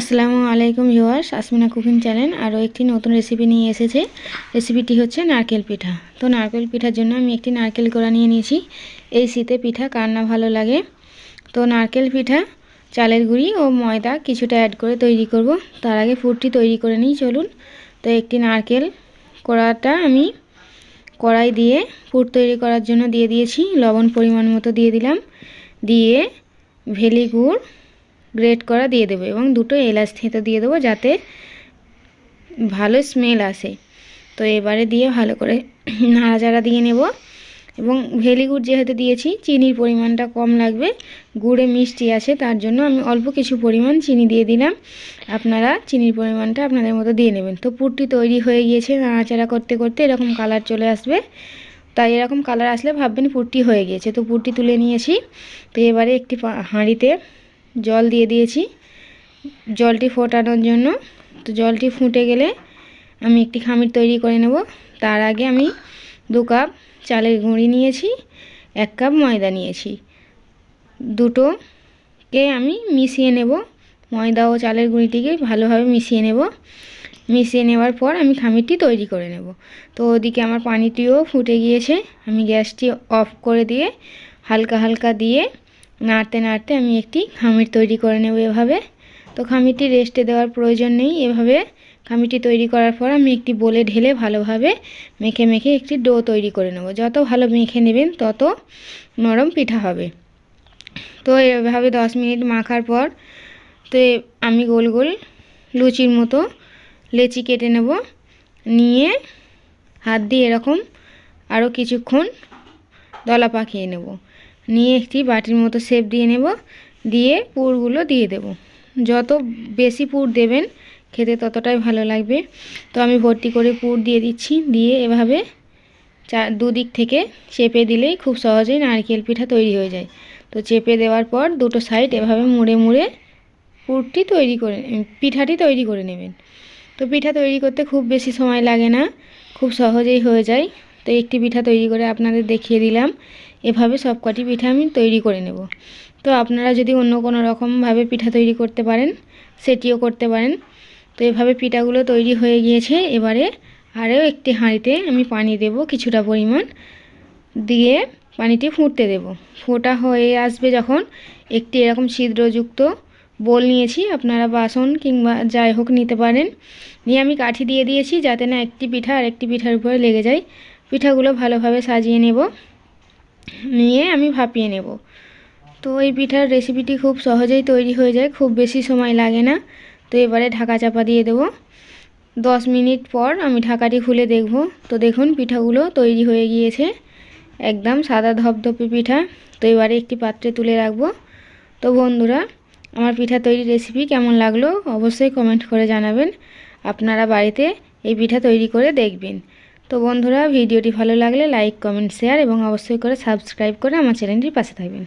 আসসালামু আলাইকুম viewers, Asmina cooking channel আরও একটি নতুন রেসিপি নিয়ে এসেছে। রেসিপিটি হচ্ছে নারকেল পিঠা। তো নারকেল পিঠার জন্য আমি একটি নারকেল কোড়া নিয়ে নিয়েছি। এই শীতে পিঠা কার না ভালো লাগে? তো নারকেল পিঠা, চালের গুঁড়ি ও ময়দা কিছুটা অ্যাড করে তৈরি করব। তার আগে ফুডটি তৈরি করে নিই, চলুন। তো একটি নারকেল কড়াটা আমি কড়াই দিয়ে ফুড তৈরি করার জন্য দিয়ে দিয়েছি। লবণ পরিমাণ মতো দিয়ে দিলাম। দিয়ে ভেলি গুড় গ্রেট করা দিয়ে দেবো এবং দুটো এলাচ থেঁতো দিয়ে দেবো যাতে ভালো স্মেল আসে। তো এবারে দিয়ে ভালো করে নাড়াচাড়া দিয়ে নেব এবং ভেলি গুড় যেহেতু দিয়েছি, চিনির পরিমাণটা কম লাগবে, গুড়ে মিষ্টি আছে, তার জন্য আমি অল্প কিছু পরিমাণ চিনি দিয়ে দিলাম। আপনারা চিনির পরিমাণটা আপনাদের মতো দিয়ে নেবেন। তো পুরটি তৈরি হয়ে গিয়েছে নাড়াচাড়া করতে করতে এরকম কালার চলে আসবে। তাই এরকম কালার আসলে ভাববেন পুরটি হয়ে গিয়েছে। তো পুরটি তুলে নিয়েছি। তো এবারে একটি হাঁড়িতে জল দিয়ে দিয়েছি। জলটি ফোটানোর জন্য। তো জলটি ফুটে গেলে আমি একটি খামির তৈরি করে নেব। তার আগে আমি দু কাপ চালের গুঁড়ি নিয়েছি, এক কাপ ময়দা নিয়েছি। দুটোকে আমি মিশিয়ে নেব। ময়দা ও চালের গুঁড়িটিকে ভালোভাবে মিশিয়ে নেব। মিশিয়ে নেওয়ার পর আমি খামিরটি তৈরি করে নেব। তো ওদিকে আমার পানিটিও ফুটে গিয়েছে। আমি গ্যাসটি অফ করে দিয়ে হালকা হালকা দিয়ে নাড়তে নাড়তে আমি একটি খামির তৈরি করে নেব এভাবে। তো খামিরটি রেস্টে দেওয়ার প্রয়োজন নেই। এভাবে খামিটি তৈরি করার পর আমি একটি বলে ঢেলে ভালোভাবে মেখে মেখে একটি ডো তৈরি করে নেব। যত ভালো মেখে নেবেন, তত নরম পিঠা হবে। তো এভাবে দশ মিনিট মাখার পর তো আমি গোল গোল লুচির মতো লেচি কেটে নেব। নিয়ে হাত দিয়ে এরকম আরও কিছুক্ষণ দলা পাকিয়ে নেব। নিয়ে একটি বাটির মতো শেপ দিয়ে নেব। দিয়ে পুরগুলো দিয়ে দেব। যত বেশি পুর দেবেন, খেতে ততটাই ভালো লাগবে। তো আমি ভর্তি করে পুর দিয়ে দিচ্ছি। দিয়ে এভাবে চা, দুদিক থেকে চেপে দিলেই খুব সহজেই নারকেল পিঠা তৈরি হয়ে যায়। তো চেপে দেওয়ার পর দুটো সাইড এভাবে মুড়ে মুড়ে পুরটি তৈরি করে পিঠাটি তৈরি করে নেবেন। তো পিঠা তৈরি করতে খুব বেশি সময় লাগে না। খুব সহজেই হয়ে যায়। তো একটি পিঠা তৈরি করে আপনাদের দেখিয়ে দিলাম। এভাবে সব কটি পিঠা আমি তৈরি করে নেব। তো আপনারা যদি অন্য কোনো রকমভাবে পিঠা তৈরি করতে পারেন, সেটিও করতে পারেন। তো এভাবে পিঠাগুলো তৈরি হয়ে গিয়েছে। এবারে আরও একটি হাঁড়িতে আমি পানি দেব কিছুটা পরিমাণ। দিয়ে পানিটি ফুটতে দেব। ফোটা হয়ে আসবে যখন একটি এরকম ছিদ্রযুক্ত বোল নিয়েছি। আপনারা বাসন কিংবা যাই হোক নিতে পারেন। নিয়ে আমি কাঠি দিয়ে দিয়েছি যাতে না একটি পিঠা আর একটি পিঠার উপরে লেগে যায়। পিঠাগুলো ভালোভাবে সাজিয়ে নেব। নিয়ে আমি ভাপিয়ে নেব। তো এই পিঠার রেসিপিটি খুব সহজেই তৈরি হয়ে যায়, খুব বেশি সময় লাগে না। তো এবারে ঢাকা চাপা দিয়ে দেব। দশ মিনিট পর আমি ঢাকাটি খুলে দেখব। তো দেখুন, পিঠাগুলো তৈরি হয়ে গিয়েছে। একদম সাদা ধপধপে পিঠা। তো এবারে একটি পাত্রে তুলে রাখব। তো বন্ধুরা, আমার পিঠা তৈরি রেসিপি কেমন লাগল অবশ্যই কমেন্ট করে জানাবেন। আপনারা বাড়িতে এই পিঠা তৈরি করে দেখবেন। তো বন্ধুরা, ভিডিওটি ভালো লাগলে লাইক কমেন্ট শেয়ার এবং অবশ্যই করে সাবস্ক্রাইব করে আমার চ্যানেলটির পাশে থাকবেন।